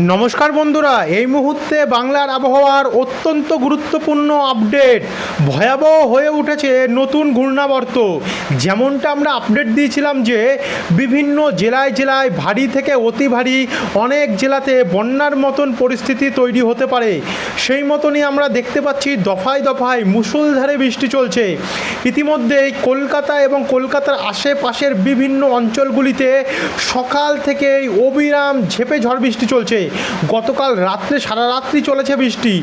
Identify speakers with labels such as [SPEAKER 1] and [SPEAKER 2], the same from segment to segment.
[SPEAKER 1] নমস্কার বন্ধুরা, এই মুহূর্তে বাংলার আবহাওয়ার অত্যন্ত গুরুত্বপূর্ণ আপডেট। ভয়াবহ হয়ে উঠেছে নতুন ঘূর্ণাবর্ত। যেমনটা আমরা আপডেট দিয়েছিলাম যে, বিভিন্ন জেলায় জেলায় ভারী থেকে অতি ভারী অনেক জেলাতে বন্যার মতন পরিস্থিতি তৈরি হতে পারে। সেই মতনই আমরা দেখতে পাচ্ছি দফায় দফায় মুষলধারে বৃষ্টি চলছে। ইতিমধ্যেই কলকাতা এবং কলকাতার আশেপাশের বিভিন্ন অঞ্চলগুলিতে সকাল থেকেই অবিরাম ঝেপে ঝড় বৃষ্টি চলছে। গতকাল রাত্রে, সারা রাত্রি চলেছে বৃষ্টি।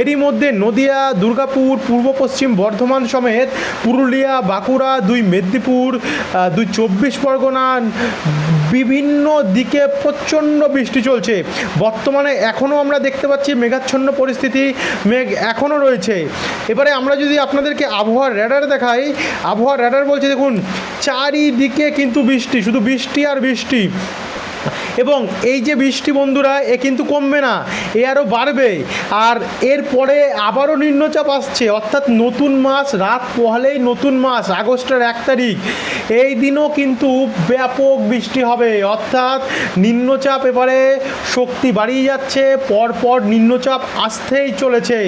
[SPEAKER 1] এরই মধ্যে নদিয়া, দুর্গাপুর, পূর্ব পশ্চিম বর্ধমান সমেত পুরুলিয়া, বাঁকুড়া, দুই মেদিনীপুর দুই চব্বিশ পরগনা, বিভিন্ন দিকে প্রচণ্ড বৃষ্টি চলছে। বর্তমানে এখনও আমরা দেখতে পাচ্ছি মেঘাচ্ছন্ন পরিস্থিতি, মেঘ এখনও রয়েছে। এবারে আমরা যদি আপনাদেরকে আবহাওয়ার র্যাডার দেখাই, আবহাওয়ার র্যাডার বলছে দেখুন, চারিদিকে কিন্তু বৃষ্টি, শুধু বৃষ্টি আর বৃষ্টি। এবং এই যে বৃষ্টি বন্ধুরা, এ কিন্তু কমবে না, এ আরও বাড়বে। আর এরপরে আবারও নিম্নচাপ আসছে, অর্থাৎ নতুন মাস রাত পোহালেই নতুন মাস, আগস্টের এক তারিখ। এই দিনও কিন্তু ব্যাপক বৃষ্টি হবে, অর্থাৎ নিম্নচাপ এবারে শক্তি বাড়িয়ে যাচ্ছে, পরপর নিম্নচাপ আসতেই চলেছে।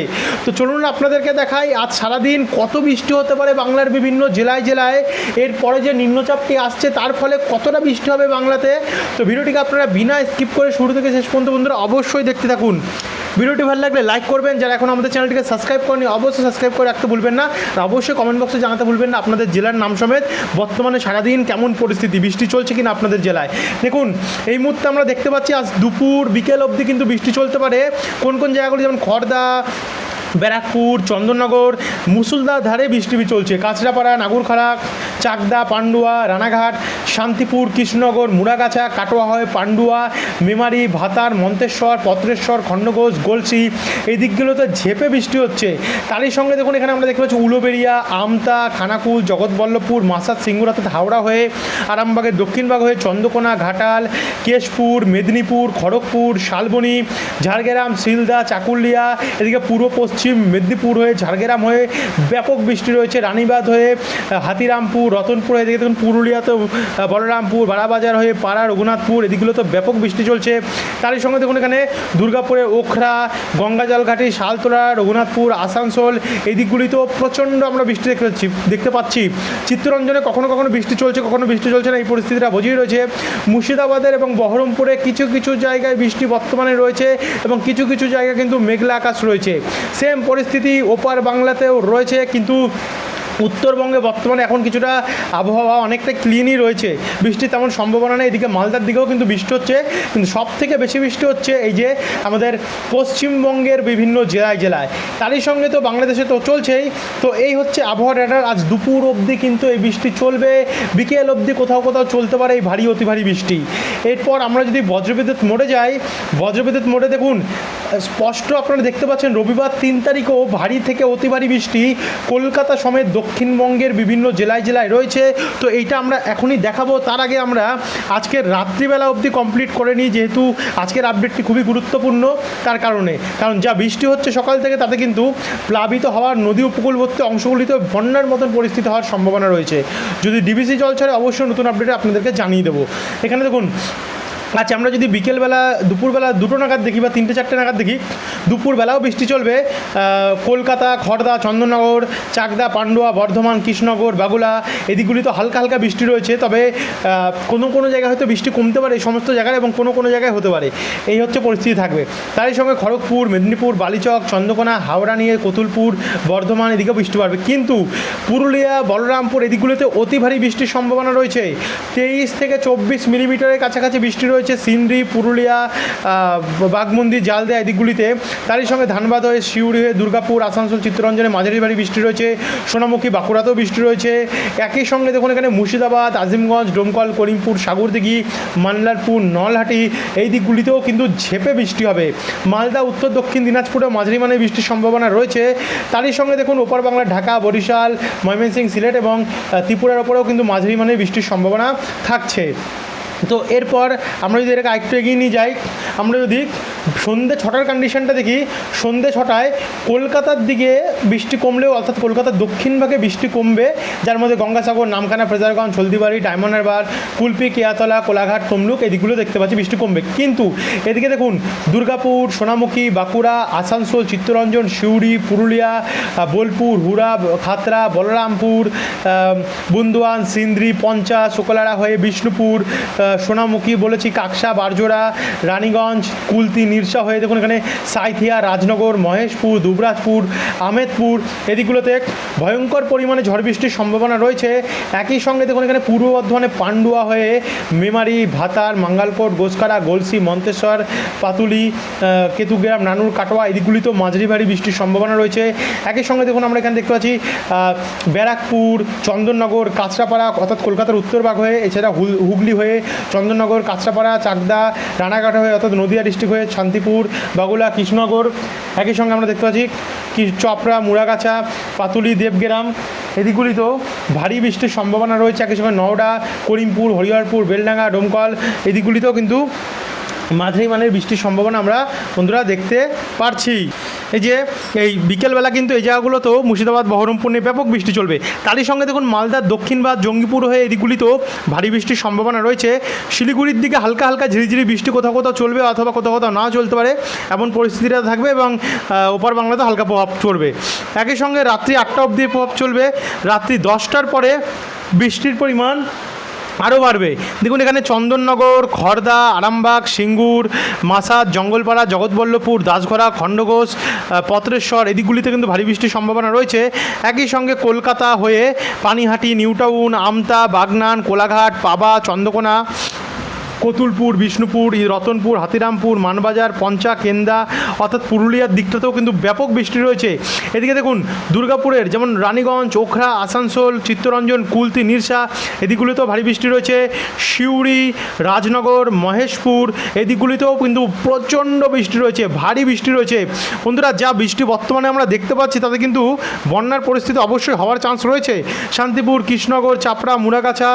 [SPEAKER 1] তো চলুন আপনাদেরকে দেখাই, আজ সারাদিন কত বৃষ্টি হতে পারে বাংলার বিভিন্ন জেলায় জেলায়, এরপরে যে নিম্নচাপটি আসছে, তার ফলে কতটা বৃষ্টি হবে বাংলাতে। তো ভিডিওটিকে আপনারা বিনা স্কিপ করে শুরু থেকে শেষ পর্যন্ত বন্ধুরা অবশ্যই দেখতে থাকুন। ভিডিওটি ভালো লাগলে লাইক করবেন, যারা এখন আমাদের চ্যানেলটিকে সাবস্ক্রাইব করেনি অবশ্যই সাবস্ক্রাইব করে রাখতে ভুলবেন না। অবশ্যই কমেন্ট বক্সে জানাতে ভুলবেন না আপনাদের জেলার নাম সমেত। বর্তমানে সারাদিন কেমন পরিস্থিতি, বৃষ্টি চলছে কিনা আপনাদের জেলায়। দেখুন, এই মুহূর্তে আমরা দেখতে পাচ্ছি আজ দুপুর বিকেল অবধি কিন্তু বৃষ্টি চলতে পারে। কোন কোন জায়গাগুলি, যেমন খড়দা ব্যারাকপুর, চন্দননগর মুসুলদার ধারে বৃষ্টি চলছে। কাঁচরাপাড়া, নাগুরখাড়া, চাকদা, পান্ডুয়া, রানাঘাট, শান্তিপুর, কৃষ্ণনগর, মুড়াগাছা কাটোয়া হয় পান্ডুয়া, মেমারি, ভাতার, মন্তেশ্বর, পত্রেশ্বর, খণ্ডঘোষ, গলসি, এই দিকগুলোতে ঝেপে বৃষ্টি হচ্ছে। তারই সঙ্গে দেখুন, এখানে আমরা দেখতে পাচ্ছি উলোবেরিয়া আমতা, খানাকুল, জগৎবল্লভপুর, মাসাদ সিঙ্গুর অর্থাৎ হাওড়া হয়ে আরামবাগের দক্ষিণবাগ হয়ে চন্দ্রকোনা, ঘাটাল, কেশপুর, মেদিনীপুর, খড়গপুর, শালবনী, ঝাড়গ্রাম শিলদা চাকুলিয়া, এদিকে পূর্ব পশ্চিম মেদিনীপুর হয়ে, ঝাড়গ্রাম হয়ে ব্যাপক বৃষ্টি রয়েছে। রানীবাঁধ হয়ে, হাতিরামপুর, রতনপুর এদিকে দেখুন পুরুলিয়াতে বলরামপুর বাড়াবাজার হয়ে, পাড়া, রঘুনাথপুর এদিকগুলো তো ব্যাপক বৃষ্টি চলছে। তারই সঙ্গে দেখুন এখানে দুর্গাপুরে ওখরা, গঙ্গাজলঘাটি, শালতোলা, রঘুনাথপুর, আসানসোল এই দিকগুলিতেও প্রচণ্ড আমরা বৃষ্টি দেখতে পাচ্ছি দেখতে পাচ্ছি। চিত্তরঞ্জনে কখনো কখনো বৃষ্টি চলছে, কখনো বৃষ্টি চলছে না, এই পরিস্থিতিটা বুঝিয়ে রয়েছে। মুর্শিদাবাদের এবং বহরমপুরে কিছু কিছু জায়গায় বৃষ্টি বর্তমানে রয়েছে এবং কিছু কিছু জায়গায় কিন্তু মেঘলা আকাশ রয়েছে। সেম পরিস্থিতি ওপার বাংলাতেও রয়েছে কিন্তু উত্তরবঙ্গে বর্তমানে এখন কিছুটা আবহাওয়া অনেকটা ক্লিনই রয়েছে। বৃষ্টির তেমন সম্ভাবনা নেই, এদিকে মালদার দিকেও কিন্তু বৃষ্টি হচ্ছে। কিন্তু সব থেকে বেশি বৃষ্টি হচ্ছে এই যে আমাদের পশ্চিমবঙ্গের বিভিন্ন জেলায় জেলায়। তারই সঙ্গে তো বাংলাদেশে তো চলছেই। তো এই হচ্ছে আবহাওয়া রেডার আজ দুপুর অবধি কিন্তু এই বৃষ্টি চলবে। বিকেল অবধি কোথাও কোথাও চলতে পারে এই ভারী, অতি ভারী বৃষ্টি। এরপর আমরা যদি বজ্রবিদ্যুৎ মোড়ে যাই, বজ্রবিদ্যুৎ মোড়ে দেখুন, স্পষ্ট আপনারা দেখতে পাচ্ছেন রবিবার তিন তারিখও ভারী থেকে অতি ভারী বৃষ্টি। কলকাতা সমেত দক্ষিণবঙ্গের বিভিন্ন জেলায় জেলায় রয়েছে। তো এইটা আমরা এখনই দেখাবো। তার আগে আমরা আজকের রাত্রিবেলা অবধি কমপ্লিট করে নিই, যেহেতু আজকের আপডেটটি খুবই গুরুত্বপূর্ণ। তার কারণে। কারণ যা বৃষ্টি হচ্ছে সকাল থেকে, তাতে কিন্তু প্লাবিত হওয়ার নদী উপকূলবর্তী অংশগুলিতে বন্যার মতন পরিস্থিতি হওয়ার সম্ভাবনা রয়েছে। যদি ডিবিসি জল ছাড়ে অবশ্যই নতুন আপডেটে আপনাদেরকে জানিয়ে দেবো। এখানে দেখুন আচ্ছা আমরা যদি বিকেলবেলা, দুপুরবেলা দুটো নাগাদ দেখি বা তিনটে, চারটে নাগাদ দেখি, দুপুরবেলাও বৃষ্টি চলবে। কলকাতা খড়দা চন্দননগর, চাকদা, পান্ডুয়া, বর্ধমান, কৃষ্ণনগর, বাগুলা এদিকগুলি তো হালকা হালকা বৃষ্টি রয়েছে। তবে কোনো কোনো জায়গায় হয়তো বৃষ্টি কমতে পারে এই সমস্ত জায়গায় এবং কোনো কোনো জায়গায় হতে পারে। এই হচ্ছে পরিস্থিতি থাকবে। তারই সঙ্গে খড়গপুর, মেদিনীপুর, বালিচক, চন্দ্রকোনা, হাওড়া নিয়ে কতুলপুর, বর্ধমান এদিকেও বৃষ্টি পারবে কিন্তু পুরুলিয়া, বলরামপুর এদিকগুলোতে অতি ভারী বৃষ্টির সম্ভাবনা রয়েছে। তেইশ থেকে চব্বিশ মিলিমিটারের কাছাকাছি বৃষ্টি রয়েছে। সিন্দ্রি, পুরুলিয়া বাঘমন্দির জালদেয়া এদিকগুলিতে। তারই সঙ্গে ধানবাদ হয়ে শিউড়ি হয়ে দুর্গাপুর, আসানসোল, চিত্তরঞ্জনে মাঝারি ভারী বৃষ্টি রয়েছে, সোনামুখী, বাঁকুড়াতেও বৃষ্টি রয়েছে। একই সঙ্গে দেখুন এখানে মুর্শিদাবাদ, আজিমগঞ্জ, ডোমকল, করিমপুর, সাগরদিঘি মানলারপুর নলহাটি এই দিকগুলিতেও কিন্তু ঝেপে বৃষ্টি হবে। মালদা, উত্তর, দক্ষিণ, দিনাজপুরেও মাঝারি মানের বৃষ্টির সম্ভাবনা রয়েছে। তারই সঙ্গে দেখুন ওপার বাংলা, ঢাকা, বরিশাল, ময়মনসিংহ, সিলেট এবং ত্রিপুরার ওপরেও কিন্তু মাঝারি মানে বৃষ্টির সম্ভাবনা থাকছে। তো এরপর আমরা যদি এটাকে আরেকটু এগিয়ে নিয়ে যাই, আমরা যদি সন্ধ্যে ছটার কন্ডিশনটা দেখি, সন্ধ্যে ছটায় কলকাতার দিকে বৃষ্টি কমলেও, অর্থাৎ কলকাতার দক্ষিণ ভাগে বৃষ্টি কমবে, যার মধ্যে গঙ্গাসাগর, নামখানা, ফ্রেজারগঞ্জ, হলদিবাড়ি, ডায়মন্ড হারবার, কুলপি, কেয়াতলা, কোলাঘাট, তমলুক, এদিকগুলো দেখতে পাচ্ছি বৃষ্টি কমবে। কিন্তু এদিকে দেখুন, দুর্গাপুর, সোনামুখী, বাঁকুড়া, আসানসোল, চিত্তরঞ্জন, সিউড়ি, পুরুলিয়া বোলপুর, হুড়া, খাতরা, বলরামপুর বুন্দুয়ান, সিন্দ্রি পঞ্চা শুকলারা হয়ে বিষ্ণুপুর সোনামুখী বলেছি, কাকসা, বারজোড়া, রানীগঞ্জ, কুলতি, নিরসা হয়ে দেখুন এখানে সাইথিয়া, রাজনগর, মহেশপুর, দুবরাজপুর, আমেদপুর, এদিকগুলোতে ভয়ঙ্কর পরিমাণে ঝড় বৃষ্টির সম্ভাবনা রয়েছে। একই সঙ্গে দেখুন এখানে পূর্ব বর্ধমানে পান্ডুয়া হয়ে মেমারি, ভাতার, মাঙ্গালকোট গোসকারা গলসি, মন্তেশ্বর, পাতুলি কেতুগ্রাম, নানুর, কাটোয়া, এদিকগুলিতেও মাঝারি ভারী বৃষ্টির সম্ভাবনা রয়েছে। একই সঙ্গে দেখুন আমরা এখানে দেখতে পাচ্ছি ব্যারাকপুর, চন্দননগর, কাঁচরাপাড়া, অর্থাৎ কলকাতার উত্তরভাগ হয়ে, এছাড়া হুগলি হয়ে চন্দননগর, কাঁচরাপাড়া, চাকদা, রানাঘাট হয়ে অর্থাৎ নদিয়া ডিস্ট্রিক্ট হয়ে শান্তিপুর, বাগুলা, কৃষ্ণনগর, একই সঙ্গে আমরা দেখতে পাচ্ছি কি চপড়া, মুড়াগাছা, পাতুলি, দেবগ্রাম। এদিকগুলিতেও ভারী বৃষ্টির সম্ভাবনা রয়েছে, একই সঙ্গে নওডা, করিমপুর, হরিহরপুর, বেলডাঙ্গা, ডোমকল, এদিকগুলিতেও কিন্তু মাঝারি মানের বৃষ্টির সম্ভাবনা আমরা বন্ধুরা দেখতে পারছি। এই যে, এই বিকেলবেলা কিন্তু এই জায়গাগুলোতেও মুর্শিদাবাদ, বহরমপুর নিয়ে ব্যাপক বৃষ্টি চলবে। তারই সঙ্গে দেখুন মালদার দক্ষিণ বা জঙ্গিপুর হয়ে এদিকগুলিতেও ভারী বৃষ্টির সম্ভাবনা রয়েছে। শিলিগুড়ির দিকে হালকা হালকা ঝিরিঝিরি বৃষ্টি কোথাও কোথাও চলবে অথবা কোথাও কোথাও না চলতে পারে। এমন পরিস্থিতিটা থাকবে এবং ওপার বাংলাতে হালকা প্রভাব চলবে। একই সঙ্গে রাত্রি আটটা অবধি প্রভাব চলবে। রাত্রি দশটার পরে বৃষ্টির পরিমাণ আরও বাড়বে। দেখুন, এখানে চন্দননগর খড়দা আরামবাগ, সিঙ্গুর মাসাদ জঙ্গলপাড়া, জগৎবল্লভপুর দাসঘরা খণ্ডঘোষ পত্রেশ্বর এদিকগুলিতে কিন্তু ভারী বৃষ্টির সম্ভাবনা রয়েছে। একই সঙ্গে কলকাতা হয়ে পানিহাটি, নিউটাউন, আমতা, বাগনান, কোলাঘাট, পাবা, চন্দ্রকোনা কতুলপুর, বিষ্ণুপুর রতনপুর, হাতিরামপুর, মানবাজার, পঞ্চা, কেন্দা, অর্থাৎ পুরুলিয়ার দিকটাতেও কিন্তু ব্যাপক বৃষ্টি রয়েছে। এদিকে দেখুন, দুর্গাপুরের যেমন রানীগঞ্জ, ওখরা, আসানসোল, চিত্তরঞ্জন, কুলতি, নিরসা, এদিকগুলিতেও ভারী বৃষ্টি রয়েছে। সিউড়ি, রাজনগর, মহেশপুর, এদিকগুলিতেও কিন্তু প্রচণ্ড বৃষ্টি রয়েছে, ভারী বৃষ্টি রয়েছে। বন্ধুরা, যা বৃষ্টি বর্তমানে আমরা দেখতে পাচ্ছি, তাতে কিন্তু বন্যার পরিস্থিতি অবশ্যই হওয়ার চান্স রয়েছে। শান্তিপুর, কৃষ্ণনগর, চাপড়া মুরাগাছা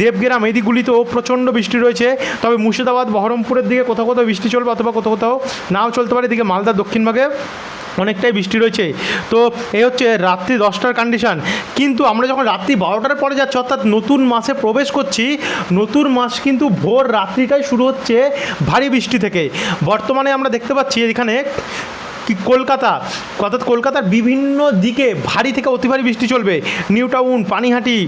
[SPEAKER 1] দেবগ্রাম, এদিকগুলিতেও প্রচণ্ড বৃষ্টি রয়েছে। তবে মুর্শিদাবাদ, বহরমপুরের দিকে কোথাও কোথাও বৃষ্টি চলবে অথবা কোথাও কোথাও নাও চলতে পারে, এদিকে মালদার দক্ষিণভাগে অনেকটাই বৃষ্টি রয়েছে। তো এই হচ্ছে রাত্রি দশটার কন্ডিশান কিন্তু আমরা যখন রাত্রি বারোটার পরে যাচ্ছি, অর্থাৎ নতুন মাসে প্রবেশ করছি, নতুন মাস কিন্তু ভোর রাত্রিটাই শুরু হচ্ছে ভারী বৃষ্টি থেকে। বর্তমানে আমরা দেখতে পাচ্ছি এখানে কি কলকাতা? অর্থাৎ কলকাতার বিভিন্ন দিকে ভারী থেকে অতি ভারী বৃষ্টি চলবে। নিউ টাউন পানিহাটি,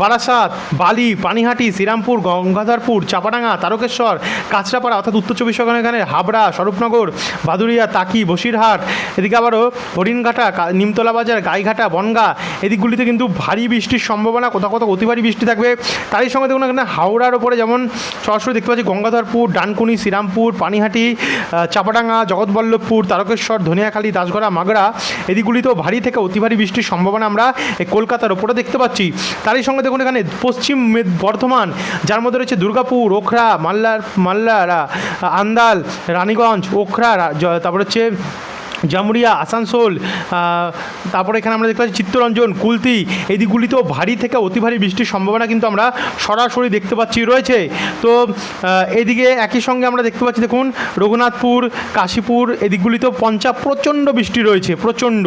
[SPEAKER 1] বারাসাত, বালি, পানিহাটি, শ্রীরামপুর, গঙ্গাধরপুর, চাপাডাঙ্গা, তারকেশ্বর, কাঁচরাপাড়া, অর্থাৎ উত্তর চব্বিশ পরগনা এখানে হাবড়া, স্বরূপনগর বাদুরিয়া তাকি, বসিরহাট, এদিকে আবারও হরিণঘাটা নিমতলা বাজার, গাইঘাটা, বনগা, এদিকগুলিতে কিন্তু ভারী বৃষ্টির সম্ভাবনা, কোথাও কোথাও অতি ভারী বৃষ্টি থাকবে। তারই সঙ্গে দেখুন এখানে হাওড়ার ওপরে যেমন সরাসরি দেখতে পাচ্ছি গঙ্গাধরপুর, ডানকুনি, শ্রীরামপুর, পানিহাটি চাপাডাঙ্গা, জগৎবল্লভপুর, তারকেশ্বর ধনিয়াখালী, দাসগড়া মাগড়া এদিকগুলিতেও ভারী থেকে অতি ভারী বৃষ্টির সম্ভাবনা আমরা কলকাতার ওপরে দেখতে পাচ্ছি। তারই সঙ্গে দেখুন এখানে পশ্চিম বর্ধমান, যার মধ্যে রয়েছে দুর্গাপুর, ওখরা, মাল্লার মাল্লারা আন্দাল, রানীগঞ্জ, ওখরা তারপর হচ্ছে জামুরিয়া, আসানসোল তারপর এখানে আমরা দেখতে পাচ্ছি চিত্তরঞ্জন, কুলতি, এই দিকগুলিতেও ভারী থেকে অতি ভারী বৃষ্টির সম্ভাবনা কিন্তু আমরা সরাসরি দেখতে পাচ্ছি, রয়েছে। তো এদিকে একই সঙ্গে আমরা দেখতে পাচ্ছি, দেখুন, রঘুনাথপুর, কাশীপুর, এদিকগুলিতেও পঞ্চা প্রচণ্ড বৃষ্টি রয়েছে, প্রচণ্ড।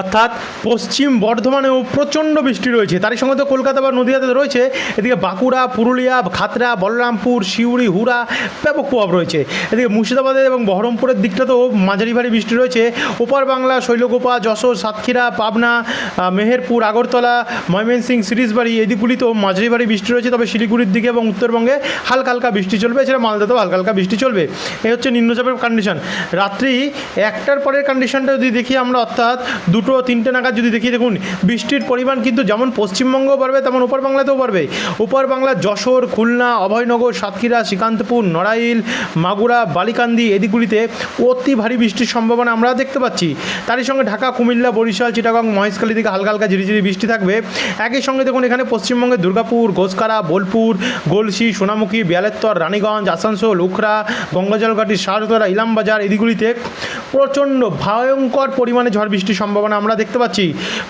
[SPEAKER 1] অর্থাৎ পশ্চিম বর্ধমানেও প্রচণ্ড বৃষ্টি রয়েছে। তারই সঙ্গে তো কলকাতা বা নদীয়াতে রয়েছে। এদিকে বাঁকুড়া, পুরুলিয়া খাতড়া বলরামপুর সিউড়ি হুড়া ব্যাপক প্রভাব রয়েছে। এদিকে মুর্শিদাবাদের এবং বহরমপুরের দিকটাতেও মাঝারি ভারী বৃষ্টি রয়েছে। ওপার বাংলা শৈলগোপা যশোর, সাতক্ষীরা, পাবনা মেহেরপুর, আগরতলা ময়মনসিং সিরিজবাড়ি এদিকগুলিতেও মাঝারি ভারী বৃষ্টি রয়েছে। তবে শিলিগুড়ির দিকে এবং উত্তরবঙ্গে হালকা হালকা বৃষ্টি চলবে। এছাড়া মালদাতেও হালকা হালকা বৃষ্টি চলবে। এই হচ্ছে নিম্নচাপের কন্ডিশন রাত্রি একটার পরের কন্ডিশনটা যদি দেখি আমরা, অর্থাৎ দুটো তিনটে নাগাদ যদি দেখি, দেখুন, বৃষ্টির পরিমাণ কিন্তু যেমন পশ্চিমবঙ্গও বাড়বে, তেমন ওপার বাংলাতেও বাড়বে। ওপার বাংলা, যশোর, খুলনা, অভয়নগর, সাতক্ষীরা, শ্রীকান্তপুর, নড়াইল, মাগুরা, বালিকান্দি এদিকগুলিতে অতি ভারী বৃষ্টির সম্ভাবনা আমরা দেখতে পাচ্ছি। তারই সঙ্গে ঢাকা, কুমিল্লা, বরিশাল, চিটাগং, মহেশখালী দিকে হালকা হালকা, ঝিরিঝিরি বৃষ্টি থাকবে। একই সঙ্গে দেখুন, এখানে পশ্চিমবঙ্গে দুর্গাপুর ঘোষকারা বোলপুর, গোলসি, সোনামুখী, বিয়ালেত্তর, রানীগঞ্জ, আসানসোল উখরা গঙ্গাজলঘাটি শাহতলা ইলামবাজার এদিকগুলিতে প্রচণ্ড ভয়ঙ্কর পরিমাণে ঝড় বৃষ্টির সম্ভাবনা সম্ভাবনা আমরা দেখতে পাচ্ছি।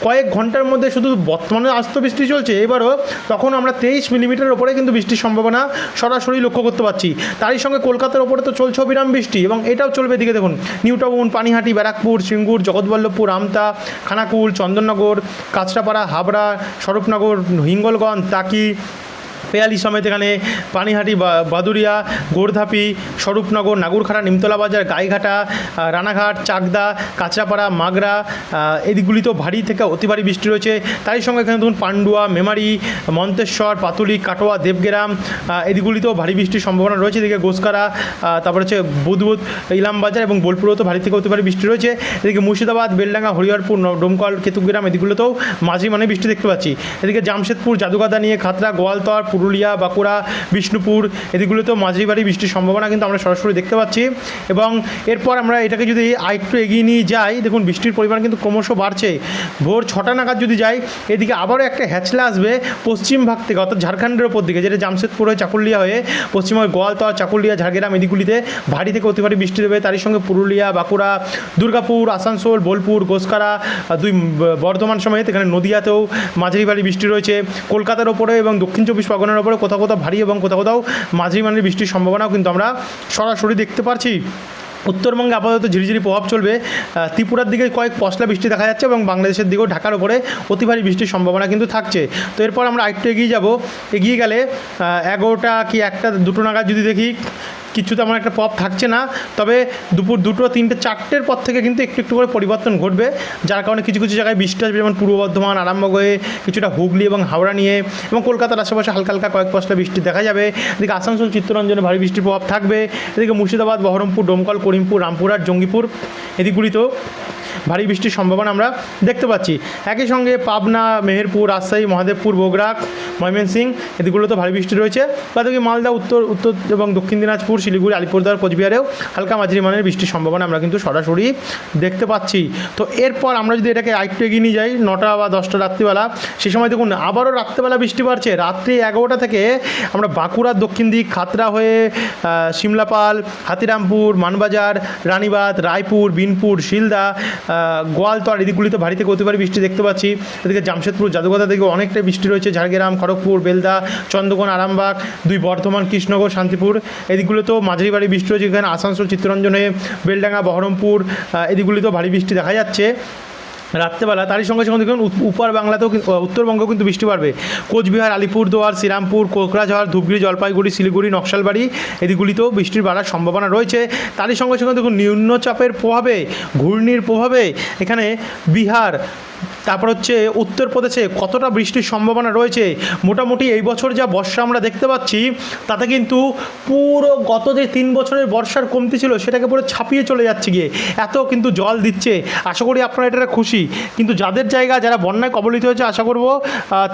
[SPEAKER 1] কয়েক ঘণ্টার মধ্যে শুধু বর্তমানে আস্ত বৃষ্টি চলছে। এবারও তখন আমরা তেইশ মিলিমিটারের ওপরে কিন্তু বৃষ্টির সম্ভাবনা সরাসরি লক্ষ্য করতে পারছি। তারই সঙ্গে কলকাতার ওপরে তো চলছে অবিরাম বৃষ্টি এবং এটাও চলবে এদিকে দেখুন। নিউ টাউন পানিহাটি, ব্যারাকপুর, সিঙ্গুর, জগৎবল্লভপুর, আমতা, খানাকুল, চন্দননগর, কাঁচরাপাড়া, হাবড়া, স্বরূপনগর, হিঙ্গলগঞ্জ, তাকি পেয়ালি সমেত এখানে পানিহাটি বাদুরিয়া গোরধাপি স্বরূপনগর, নাগুরখাড়া, নিমতলা বাজার, গাইঘাটা রানাঘাট, চাকদা, কাঁচরাপাড়া, মাগরা এদিকগুলিতেও ভারী থেকে অতি ভারী বৃষ্টি রয়েছে। তারই সঙ্গে এখানে ধরুন পান্ডুয়া, মেমারি, মন্তেশ্বর, পাতুলি, কাটোয়া, দেবগ্রাম এদিকগুলিতেও ভারী বৃষ্টির সম্ভাবনা রয়েছে। এদিকে গোসকারা তারপর হচ্ছে বুধবুধ ইলামবাজার এবং বোলপুরেও তো ভারী থেকে অতি ভারী বৃষ্টি রয়েছে। এদিকে মুর্শিদাবাদ, বেলডাঙ্গা, হরিহরপুর ডোমকল, কেতুগ্রাম এদিকগুলোতেও মাঝি মানে বৃষ্টি দেখতে পাচ্ছি। এদিকে জামশেদপুর, জাদুগাদা নিয়ে খাতরা গোয়ালতর পুরুলিয়া, বাঁকুড়া, বিষ্ণুপুর, এদিকগুলোতেও মাঝারি ভারী বৃষ্টির সম্ভাবনা কিন্তু আমরা সরাসরি দেখতে পাচ্ছি। এবং এরপর আমরা এটাকে যদি আরেকটু এগিয়ে নিয়ে যাই, দেখুন বৃষ্টির পরিমাণ কিন্তু ক্রমশ বাড়ছে। ভোর ছটা নাগাদ যদি যাই, এদিকে আবারও একটা হ্যাচলা আসবে পশ্চিম ভাগ থেকে, অর্থাৎ ঝাড়খণ্ডের ওপর দিকে, যেটা জামশেদপুর হয়ে চাকুলিয়া হয়ে পশ্চিমবঙ্গ গোয়ালতর চাকুলিয়া, ঝাড়গ্রাম এদিকগুলিতে ভারী থেকে অতি ভারী বৃষ্টি দেবে। তারই সঙ্গে পুরুলিয়া, বাঁকুড়া, দুর্গাপুর, আসানসোল, বোলপুর গোসকারা দুই বর্ধমান সমেত এখানে নদিয়াতেও মাঝারি ভারী বৃষ্টি রয়েছে। কলকাতার ওপরে এবং দক্ষিণ চব্বিশ পরগনার ওপরে কোথাও কোথাও ভারী এবং কোথাও কোথাও মাঝারি মানের বৃষ্টির সম্ভাবনাও কিন্তু আমরা সরাসরি দেখতে পারছি উত্তরবঙ্গে আপাতত ঝিরিঝিরি প্রভাব চলবে। ত্রিপুরার দিকে কয়েক পশলা বৃষ্টি দেখা যাচ্ছে এবং বাংলাদেশের দিকেও ঢাকার ওপরে অতি ভারী বৃষ্টির সম্ভাবনা কিন্তু থাকছে। তো এরপর আমরা আরেকটু এগিয়ে যাব। এগিয়ে গেলে এগারোটা কি একটা দুটো নাগাদ যদি দেখি কিছু তেমন একটা পপ থাকছে না, তবে দুপুর দুটো, তিনটে, চারটের পর থেকে কিন্তু একটু একটু করে পরিবর্তন ঘটবে, যার কারণে কিছু কিছু জায়গায় বৃষ্টি আসবে, যেমন পূর্ব বর্ধমান আরম্ভ হয়ে কিছুটা হুগলি এবং হাওড়া নিয়ে এবং কলকাতার আশেপাশে হালকা হালকা কয়েক পশলা বৃষ্টি দেখা যাবে। এদিকে আসানসোল, চিত্তরঞ্জনে ভারী বৃষ্টির প্রভাব থাকবে। এদিকে মুর্শিদাবাদ, বহরমপুর, ডোমকল, করিমপুর, রামপুরহাট, জঙ্গিপুর এদিকগুলিতেও। ভারী বৃষ্টির সম্ভাবনা আমরা দেখতে পাচ্ছি। একই সঙ্গে পাবনা, মেহেরপুর, রাজশাহী, মহাদেবপুর, বগুড়া ময়মনসিং এদিকগুলোতে ভারী বৃষ্টি রয়েছে। বাদবাকি মালদা, উত্তর উত্তর এবং দক্ষিণ দিনাজপুর, শিলিগুড়ি, আলিপুরদুয়ার, কোচবিহারেও হালকা মাঝারি মানের বৃষ্টির সম্ভাবনা আমরা কিন্তু সরাসরি দেখতে পাচ্ছি। তো এরপর আমরা যদি এটাকে আরেকটু এগিয়ে নিয়ে যাই, নটা বা দশটা রাত্রিবেলা, সে সময় দেখুন আবারও রাত্রিবেলা বৃষ্টি বাড়ছে। রাত্রি এগারোটা থেকে আমরা বাঁকুড়ার দক্ষিণ দিক খাতরা হয়ে সিমলাপাল, হাতিরামপুর, মানবাজার, রানীবাঁধ, রায়পুর, বিনপুর, শিলদা আহ, গোয়ালতর এদিকগুলিতে ভারী থেকে অতি বৃষ্টি দেখতে পাচ্ছি। এদিকে জামশেদপুর জাদুঘাটা থেকে অনেকটাই বৃষ্টি রয়েছে। ঝাড়গ্রাম খড়গপুর বেলদা চন্দ্রগণ আরামবাগ দুই বর্ধমান কৃষ্ণনগর শান্তিপুর। এদিকগুলোতেও মাঝারি ভারী বৃষ্টি রয়েছে। এখানে আসানসোল চিত্তরঞ্জনে বেলডাঙ্গা বহরমপুর এদিকগুলিতেও ভারী বৃষ্টি দেখা যাচ্ছে। রাত্রেবেলা, তারই সঙ্গে সঙ্গে দেখুন উপ- উপর বাংলাতেও উত্তরবঙ্গ কিন্তু বৃষ্টি বাড়বে। কোচবিহার, আলিপুরদুয়ার, শ্রীরামপুর, কোকরাঝড় ধূপগুড়ি জলপাইগুড়ি, শিলিগুড়ি, নকশালবাড়ি এদিকগুলিতেও বৃষ্টির বাড়ার সম্ভাবনা রয়েছে। তারই সঙ্গে সঙ্গে দেখুন নিম্নচাপের প্রভাবে, ঘূর্ণির প্রভাবে এখানে বিহার তারপর হচ্ছে উত্তরপ্রদেশে কতটা বৃষ্টির সম্ভাবনা রয়েছে? মোটামুটি এই বছর যা বর্ষা আমরা দেখতে পাচ্ছি, তাতে কিন্তু পুরো গত যে তিন বছরের বর্ষার কমতি ছিল, সেটাকে পুরো ছাপিয়ে চলে যাচ্ছে গিয়ে। এত কিন্তু জল দিচ্ছে। আশা করি আপনারা এটা খুশি। কিন্তু যাদের জায়গা, যারা বন্যায় কবলিত হয়েছে, আশা করব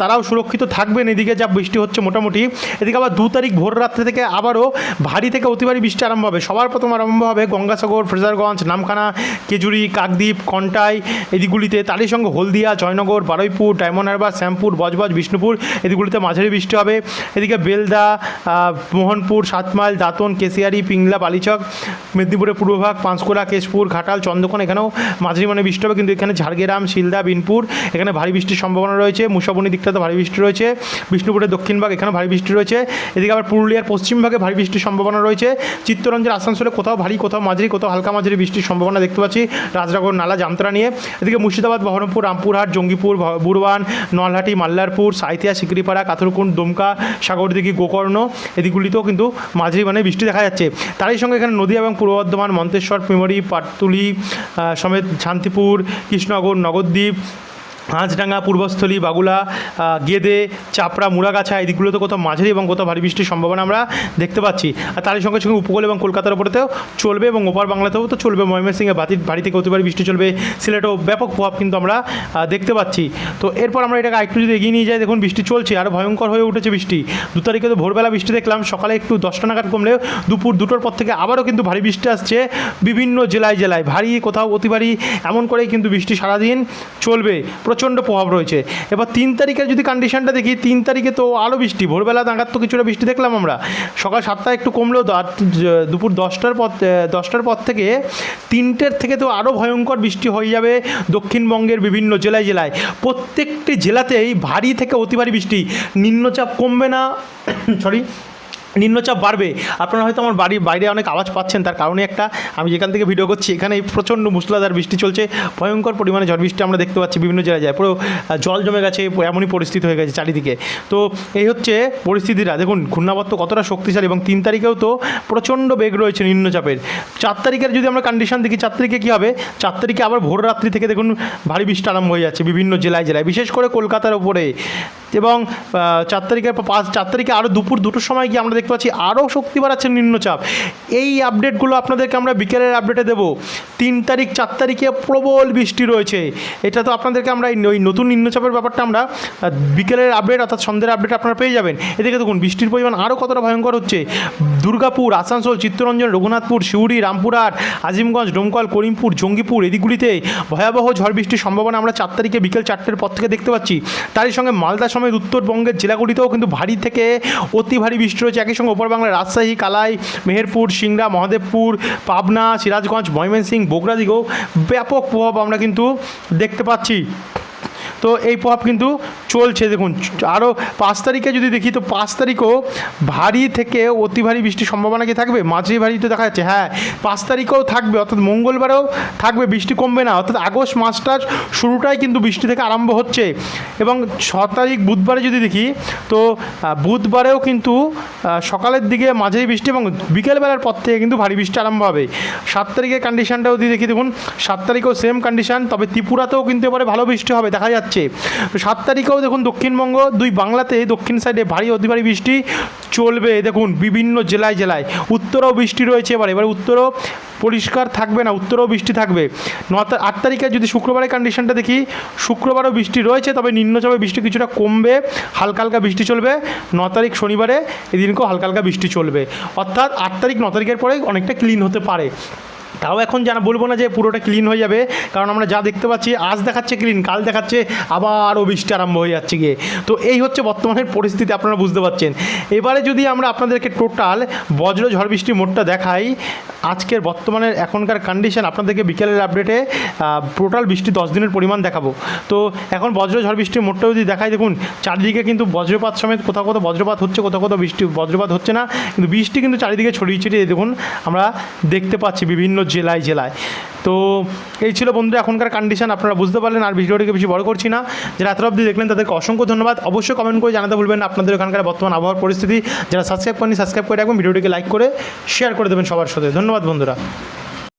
[SPEAKER 1] তারাও সুরক্ষিত থাকবেন। এদিকে যা বৃষ্টি হচ্ছে মোটামুটি। এদিকে আবার দু তারিখ ভোর রাত্রে থেকে আবারও ভারী থেকে অতি ভারী বৃষ্টি আরম্ভ হবে। সবার প্রথম আরম্ভ হবে গঙ্গাসাগর, ফ্রেজারগঞ্জ, নামখানা কেজুরি কাকদ্বীপ, কন্টাই, এদিকগুলিতে। তারই সঙ্গে হলদিয়া জয়নগর, বারুইপুর, ডায়মন্ড হারবার, শ্যামপুর, বজবজ, বিষ্ণুপুর, এদিকগুলিতে মাঝারি বৃষ্টি হবে। এদিকে বেলদা মোহনপুর, সাতমাইল, দাঁতন, কেশিয়ারি, পিংলা, বালিচক, মেদিনীপুরের পূর্বভাগ পাঁশকুড়া, কেশপুর, ঘাটাল, চন্দ্রকোনা, এখানেও মাঝারি মানে বৃষ্টি হবে। কিন্তু এখানে ঝাড়গ্রাম, শিলদা, বিনপুর, এখানে ভারী বৃষ্টির সম্ভাবনা রয়েছে। মুসাবনি দিকটাতে ভারী বৃষ্টি রয়েছে। বিষ্ণুপুরের দক্ষিণ ভাগ এখানে ভারী বৃষ্টি রয়েছে। এদিকে আবার পুরুলিয়ার পশ্চিম ভাগে ভারী বৃষ্টির সম্ভাবনা রয়েছে। চিত্তরঞ্জন, আসানসোলে কোথাও ভারী, কোথাও মাঝারি, কোথাও হালকা মাঝারি বৃষ্টির সম্ভাবনা দেখতে পাচ্ছি। রাজনগর, নালা জামতরা নিয়ে। এদিকে মুর্শিদাবাদ, বহরমপুর রামপুরহাট জঙ্গিপুর, ভ- নলহাটি, মাল্লারপুর সাইতিয়া সিকরিপাড়া কাথরকুন্ড দুমকা, সাগরদিঘি, গোকর্ণ এদিকগুলিতেও কিন্তু মাঝারি মানে বৃষ্টি দেখা যাচ্ছে। তারই সঙ্গে এখানে নদী এবং পূর্ব বর্ধমান, মন্তেশ্বর মেমরি পাটতুলি সমেত শান্তিপুর, কৃষ্ণনগর, নগরদ্বীপ হাঁসডাঙ্গা পূর্বস্থলী, বাগুলা গেদে, চাপড়া, মুড়াগাছা, এই দিকগুলোতে কোথাও মাঝারি এবং কোথাও ভারী বৃষ্টির সম্ভাবনা আমরা দেখতে পাচ্ছি। আর তারই সঙ্গে সঙ্গে উপকূল এবং কলকাতার উপরেতেও চলবে এবং ওপার বাংলাতেও তো চলবে। ময়মনসিংহে বাতি ভারী থেকে অতি বৃষ্টি চলবে। সিলেটেও ব্যাপক প্রভাব কিন্তু আমরা দেখতে পাচ্ছি। তো এরপর আমরা এটাকে আরেকটু যদি এগিয়ে নিয়ে যাই, দেখুন বৃষ্টি চলছে। আর ভয়ঙ্কর হয়ে উঠেছে বৃষ্টি। দু তারিখে তো ভোরবেলা বৃষ্টি দেখলাম। সকালে একটু দশটা নাগাদ কমলেও দুপুর দুটোর পর থেকে আবারও কিন্তু ভারী বৃষ্টি আসছে বিভিন্ন জেলায় জেলায়। ভারী কোথাও অতি ভারী এমন করেই কিন্তু বৃষ্টি সারাদিন চলবে। প্রচণ্ড প্রভাব রয়েছে। এবার তিন তারিখের যদি কন্ডিশনটা দেখি, তিন তারিখে তো আরও বৃষ্টি, ভোরবেলা নাগাদ তো কিছুটা বৃষ্টি দেখলাম আমরা। সকাল সাতটা একটু কমলেও দুপুর দশটার পর দশটার পর থেকে তিনটের থেকে তো আরও ভয়ঙ্কর বৃষ্টি হয়ে যাবে দক্ষিণবঙ্গের বিভিন্ন জেলায় জেলায়। প্রত্যেকটি জেলাতেই ভারী থেকে অতি ভারী বৃষ্টি। নিম্নচাপ কমবে না সরি নিম্নচাপ বাড়বে। আপনারা হয়তো আমার বাড়ির বাইরে অনেক আওয়াজ পাচ্ছেন, তার কারণে একটা আমি যেখান থেকে ভিডিও করছি, এখানে প্রচণ্ড মুসলাধার বৃষ্টি চলছে। ভয়ঙ্কর পরিমাণে ঝড় বৃষ্টি আমরা দেখতে পাচ্ছি বিভিন্ন জায়গায় যায়। পুরো জল জমে গেছে, এমনই পরিস্থিতি হয়ে গেছে চারিদিকে। তো এই হচ্ছে পরিস্থিতিটা। দেখুন, ঘূর্ণাবর্ত কতটা শক্তিশালী এবং তিন তারিখেও তো প্রচণ্ড বেগ রয়েছে নিম্নচাপের। চার তারিখের যদি আমরা কন্ডিশন দেখি, চার তারিখে কী হবে? চার তারিখে আবার ভোর রাত্রি থেকে দেখুন ভারী বৃষ্টি আরম্ভ হয়ে যাচ্ছে বিভিন্ন জেলায় জেলায়, বিশেষ করে কলকাতার ওপরে এবং চার তারিখের পাঁচ, চার তারিখে আরও দুপুর দুটোর সময় গিয়ে আমরা পাচ্ছি, আরও শক্তি বাড়াচ্ছে নিম্নচাপ। এই আপডেটগুলো আপনাদেরকে আমরা বিকেলের আপডেটে দেবো। তিন তারিখ, চার তারিখে প্রবল বৃষ্টি রয়েছে। এটা তো আপনাদেরকে আমরা ওই নতুন নিম্নচাপের ব্যাপারটা আমরা বিকেলের আপডেট অর্থাৎ সন্ধ্যের আপডেট আপনারা পেয়ে যাবেন। এদিকে দেখুন, বৃষ্টির পরিমাণ আরও কতটা ভয়ঙ্কর হচ্ছে। দুর্গাপুর, আসানসোল, চিত্তরঞ্জন, রঘুনাথপুর সিউড়ি রামপুরহাট, আজিমগঞ্জ, ডোমকল, করিমপুর, জঙ্গিপুর, এদিকগুলিতে ভয়াবহ ঝড় বৃষ্টির সম্ভাবনা আমরা চার তারিখে বিকেল চারটের পর থেকে দেখতে পাচ্ছি। তারই সঙ্গে মালদা সমেত উত্তরবঙ্গের জেলাগুলিতেও কিন্তু ভারী থেকে অতি ভারী বৃষ্টি রয়েছে। একই সঙ্গে ওপর বাংলার রাজশাহী, কালাই, মেহেরপুর, সিংড়া, মহাদেবপুর, পাবনা, সিরাজগঞ্জ, ময়মনসিংহ, বগুড়া ব্যাপক প্রভাব আমরা কিন্তু দেখতে পাচ্ছি। তো এই প্রভাব কিন্তু চলছে। দেখুন আরও পাঁচ তারিখে যদি দেখি, তো পাঁচ তারিখও ভারী থেকে অতি ভারী বৃষ্টির সম্ভাবনা কি থাকবে? মাঝারি ভারী তো দেখা যাচ্ছে হ্যাঁ পাঁচ তারিখেও থাকবে, অর্থাৎ মঙ্গলবারেও থাকবে, বৃষ্টি কমবে না। অর্থাৎ আগস্ট মাসটার শুরুটাই কিন্তু বৃষ্টি থেকে আরম্ভ হচ্ছে। এবং ছ তারিখ বুধবারে যদি দেখি, তো বুধবারেও কিন্তু সকালের দিকে মাঝারি বৃষ্টি এবং বিকেলবেলার পর থেকে কিন্তু ভারী বৃষ্টি আরম্ভ হবে। সাত তারিখের কন্ডিশনটাও যদি দেখি, দেখুন, সাত তারিখেও সেম কন্ডিশন তবে ত্রিপুরাতেও কিন্তু এবারে ভালো বৃষ্টি হবে। দেখা যাচ্ছে তো সাত তারিখেও দেখুন দক্ষিণবঙ্গ, দুই বাংলাতে দক্ষিণ সাইডে ভারী অতি ভারী বৃষ্টি চলবে। দেখুন, বিভিন্ন জেলায় জেলায় উত্তরেও বৃষ্টি রয়েছে এবার। এবার উত্তরও পরিষ্কার থাকবে না, উত্তরেও বৃষ্টি থাকবে। ন আট তারিখে যদি শুক্রবারের কন্ডিশনটা দেখি, শুক্রবারও বৃষ্টি রয়েছে, তবে নিম্নচাপে বৃষ্টি কিছুটা কমবে, হালকা হালকা বৃষ্টি চলবে। ন তারিখ শনিবারে এদিনকেও হালকা হালকা বৃষ্টি চলবে। অর্থাৎ আট তারিখ, ন তারিখের পরে অনেকটা ক্লিন হতে পারে। তাও এখন জানা বলব না যে পুরোটা ক্লিন হয়ে যাবে, কারণ আমরা যা দেখতে পাচ্ছি, আজ দেখাচ্ছে ক্লিন কাল দেখাচ্ছে আবারও বৃষ্টি আরম্ভ হয়ে যাচ্ছে গিয়ে। তো এই হচ্ছে বর্তমানের পরিস্থিতি, আপনারা বুঝতে পারছেন। এবারে যদি আমরা আপনাদেরকে টোটাল বজ্র ঝড় বৃষ্টি মোটটা দেখাই, আজকের বর্তমানের এখনকার কন্ডিশন আপনাদেরকে বিকেলের আপডেটে টোটাল বৃষ্টি দশ দিনের পরিমাণ দেখাবো। তো এখন বজ্র ঝড় বৃষ্টির মোটটা যদি দেখাই, দেখুন, চারিদিকে কিন্তু বজ্রপাত সমেত কোথাও কোথাও বজ্রপাত হচ্ছে, কোথাও কোথাও বৃষ্টি, বজ্রপাত হচ্ছে না, কিন্তু বৃষ্টি কিন্তু চারিদিকে ছড়িয়ে ছিটিয়ে দেখুন, আমরা দেখতে পাচ্ছি বিভিন্ন জেলায় জেলায়। তো এই ছিল বন্ধুরা এখনকার কন্ডিশন আপনারা বুঝতে পারলেন, আর ভিডিওটিকে বেশি বড় করছি না। যারা এত অবধি দেখলেন, তাদেরকে অসংখ্য ধন্যবাদ। অবশ্যই কমেন্ট করে জানাতে ভুলবেন আপনাদের ওখানকার বর্তমান আবহাওয়ার পরিস্থিতি, যারা সাবস্ক্রাইব করেনি সাবস্ক্রাইব করে রাখবেন। ভিডিওটিকে লাইক করে শেয়ার করে দেবেন সবার সাথে। ধন্যবাদ বন্ধুরা।